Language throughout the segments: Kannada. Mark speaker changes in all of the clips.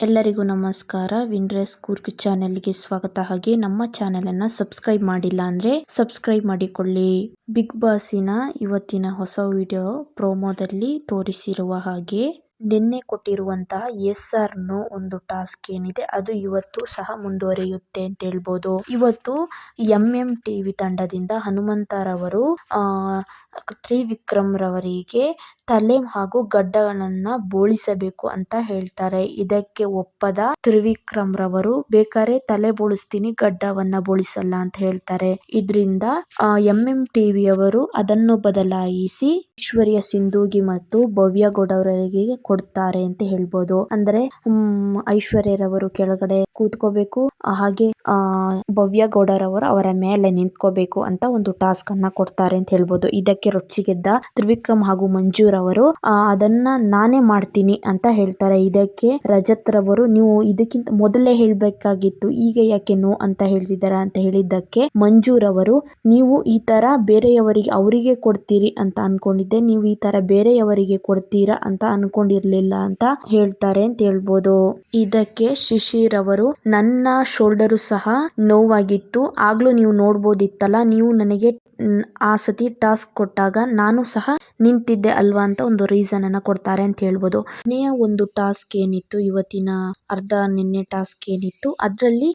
Speaker 1: ಎಲ್ಲರಿಗೂ ನಮಸ್ಕಾರ. ವಿಂಡ್ರೆಸ್ ಕೂರ್ಗ್ ಚಾನೆಲ್ಗೆ ಸ್ವಾಗತ. ಹಾಗೆ ನಮ್ಮ ಚಾನೆಲ್ ಅನ್ನ ಸಬ್ಸ್ಕ್ರೈಬ್ ಮಾಡಿಲ್ಲ ಅಂದ್ರೆ ಸಬ್ಸ್ಕ್ರೈಬ್ ಮಾಡಿಕೊಳ್ಳಿ. ಬಿಗ್ ಬಾಸಿನ ಇವತ್ತಿನ ಹೊಸ ವಿಡಿಯೋ ಪ್ರೋಮೋದಲ್ಲಿ ತೋರಿಸಿರುವ ಹಾಗೆ ನಿನ್ನೆ ಕೊಟ್ಟಿರುವಂತಹ ಎಸ್ ಆರ್ ನೋ ಒಂದು ಟಾಸ್ಕ್ ಏನಿದೆ, ಅದು ಇವತ್ತು ಸಹ ಮುಂದುವರಿಯುತ್ತೆ ಅಂತ ಹೇಳ್ಬೋದು. ಇವತ್ತು ಎಂ ಎಂ ಟಿವಿ ತಂಡದಿಂದ ಹನುಮಂತರವರು, ಆ ತ್ರಿವಿಕ್ರಮ್ ರವರಿಗೆ ತಲೆ ಹಾಗೂ ಗಡ್ಡಗಳನ್ನ ಬೋಳಿಸಬೇಕು ಅಂತ ಹೇಳ್ತಾರೆ. ಇದಕ್ಕೆ ಒಪ್ಪದ ತ್ರಿವಿಕ್ರಮ್ ರವರು ಬೇಕಾದ್ರೆ ತಲೆ ಬೋಳಿಸ್ತೀನಿ, ಗಡ್ಡವನ್ನ ಬೋಳಿಸಲ್ಲ ಅಂತ ಹೇಳ್ತಾರೆ. ಇದ್ರಿಂದ ಎಂ.ಎಂ. ಎಂ ಟಿವಿ ಅವರು ಅದನ್ನು ಬದಲಾಯಿಸಿ ಐಶ್ವರ್ಯ ಸಿಂಧೂಗಿ ಮತ್ತು ಭವ್ಯ ಗೌಡ ಅವರಿಗೆ ಕೊಡ್ತಾರೆ ಅಂತ ಹೇಳ್ಬೋದು. ಅಂದ್ರೆ ಐಶ್ವರ್ಯ ರವರು ಕೆಳಗಡೆ ಕೂತ್ಕೋಬೇಕು, ಹಾಗೆ, ಆ, ಭವ್ಯ ಗೌಡರವರು ಅವರ ಮೇಲೆ ನಿಂತ್ಕೋಬೇಕು ಅಂತ ಒಂದು ಟಾಸ್ಕ್ ಅನ್ನ ಕೊಡ್ತಾರೆ ಅಂತ ಹೇಳ್ಬೋದು. ಇದಕ್ಕೆ ರೊಚ್ಚಿಗೆದ್ದ ತ್ರಿವಿಕ್ರಮ್ ಹಾಗೂ ಮಂಜೂರ್ ಅವರು ಅದನ್ನ ನಾನೇ ಮಾಡ್ತೀನಿ ಅಂತ ಹೇಳ್ತಾರೆ. ಇದಕ್ಕೆ ರಜತ್ ರವರು, ನೀವು ಇದಕ್ಕಿಂತ ಮೊದಲೇ ಹೇಳ್ಬೇಕಾಗಿತ್ತು, ಈಗ ಯಾಕೆ ನೋ ಅಂತ ಹೇಳ್ತಿದ್ದಾರೆ ಅಂತ ಹೇಳಿದ್ದಕ್ಕೆ ಅವರು, ನೀವು ಈ ತರ ಬೇರೆಯವರಿಗೆ ಅವರಿಗೆ ಕೊಡ್ತೀರಿ ಅಂತ ಅನ್ಕೊಂಡಿದ್ದೆ. ನೀವು ಈ ತರ ಬೇರೆಯವರಿಗೆ ಕೊಡ್ತೀರಾ ಅಂತ ಅನ್ಕೊಂಡಿರ್ಲಿಲ್ಲ ಅಂತ ಹೇಳ್ತಾರೆ ಅಂತ ಹೇಳ್ಬೋದು. ಇದಕ್ಕೆ ಶಿಶಿರ್ ಅವರು, ನನ್ನ ಶೋಲ್ಡರು ಸಹ ನೋವಾಗಿತ್ತು. ಆಗ್ಲೂ ನೀವು ನೋಡ್ಬೋದಿತ್ತಲ್ಲ, ನೀವು ನನಗೆ, ಆ ಸತಿ ಟಾಸ್ಕ್ ಕೊಟ್ಟಾಗ ನಾನು ಸಹ ನಿಂತಿದ್ದೆ ಅಲ್ವಾ ಅಂತ ಒಂದು ರೀಸನ್ ಅನ್ನ ಕೊಡ್ತಾರೆ ಅಂತ ಹೇಳ್ಬೋದು. ಕೊನೆಯ ಒಂದು ಟಾಸ್ಕ್ ಏನಿತ್ತು, ಇವತ್ತಿನ ಅರ್ಧ ನಿನ್ನೆ ಟಾಸ್ಕ್ ಏನಿತ್ತು, ಅದ್ರಲ್ಲಿ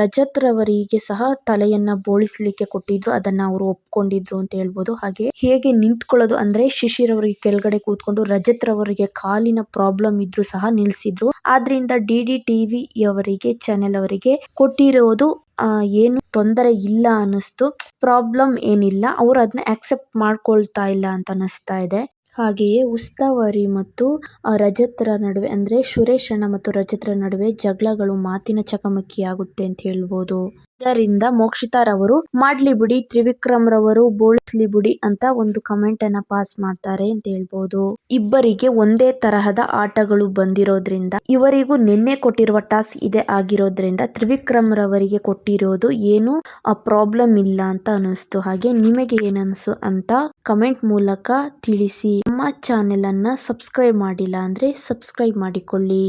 Speaker 1: ರಜತ್ ರವರಿಗೆ ಸಹ ತಲೆಯನ್ನ ಬೋಳಿಸ್ಲಿಕ್ಕೆ ಕೊಟ್ಟಿದ್ರು, ಅದನ್ನ ಅವರು ಒಪ್ಕೊಂಡಿದ್ರು ಅಂತ ಹೇಳ್ಬೋದು. ಹಾಗೆ ಹೇಗೆ ನಿಂತ್ಕೊಳ್ಳೋದು ಅಂದ್ರೆ ಶಿಶಿರ್ ಅವರಿಗೆ ಕೆಳಗಡೆ ಕೂತ್ಕೊಂಡು ರಜತ್ ರವರಿಗೆ ಕಾಲಿನ ಪ್ರಾಬ್ಲಮ್ ಇದ್ರು ಸಹ ನಿಲ್ಸಿದ್ರು. ಆದ್ರಿಂದ ಡಿ ಡಿ ಟಿವಿ ಅವರಿಗೆ ಚಾನೆಲ್ ಅವರಿಗೆ ಕೊಟ್ಟಿರೋದು ಏನು ತೊಂದರೆ ಇಲ್ಲ ಅನ್ನಿಸ್ತು. ಪ್ರಾಬ್ಲಮ್ ಏನಿಲ್ಲ. ಅವರು ಅದನ್ನ ಆಕ್ಸೆಪ್ಟ್ ಮಾಡ್ಕೊಳ್ತಾ ಇಲ್ಲ ಅಂತ ಅನ್ನಿಸ್ತಾ ಇದೆ. ಹಾಗೆಯೇ ಉಸ್ತುವಾರಿ ಮತ್ತು ರಜತ್ರ ನಡುವೆ ಅಂದ್ರೆ ಸುರೇಶ್ ಅಣ್ಣ ಮತ್ತು ರಜತ್ರ ನಡುವೆ ಜಗಳಗಳು ಮಾತಿನ ಚಕಮಕಿ ಆಗುತ್ತೆ ಅಂತ ಹೇಳ್ಬೋದು. ಇದರಿಂದ ಮೋಕ್ಷಿತಾ ರವರು ಮಾಡ್ಲಿ ಬಿಡಿ ತ್ರಿವಿಕ್ರಮ್ ರವರು ಬೋಳಿಸ್ಲಿ ಬಿಡಿ ಅಂತ ಒಂದು ಕಮೆಂಟ್ ಅನ್ನ ಪಾಸ್ ಮಾಡ್ತಾರೆ ಅಂತ ಹೇಳ್ಬೋದು. ಇಬ್ಬರಿಗೆ ಒಂದೇ ತರಹದ ಆಟಗಳು ಬಂದಿರೋದ್ರಿಂದ, ಇವರಿಗೂ ನಿನ್ನೆ ಕೊಟ್ಟಿರುವ ಟಾಸ್ಕ್ ಇದೆ ಆಗಿರೋದ್ರಿಂದ ತ್ರಿವಿಕ್ರಮ್ ರವರಿಗೆ ಕೊಟ್ಟಿರೋದು ಏನು ಆ ಪ್ರಾಬ್ಲಮ್ ಇಲ್ಲ ಅಂತ ಅನಿಸ್ತು ಹಾಗೆ ನಿಮಗೆ ಏನನ್ಸು ಅಂತ ಕಮೆಂಟ್ ಮೂಲಕ ತಿಳಿಸಿ. ನಮ್ಮ ಚಾನೆಲ್ ಅನ್ನ ಸಬ್ಸ್ಕ್ರೈಬ್ ಮಾಡಿಲ್ಲ ಅಂದ್ರೆ ಸಬ್ಸ್ಕ್ರೈಬ್ ಮಾಡಿಕೊಳ್ಳಿ.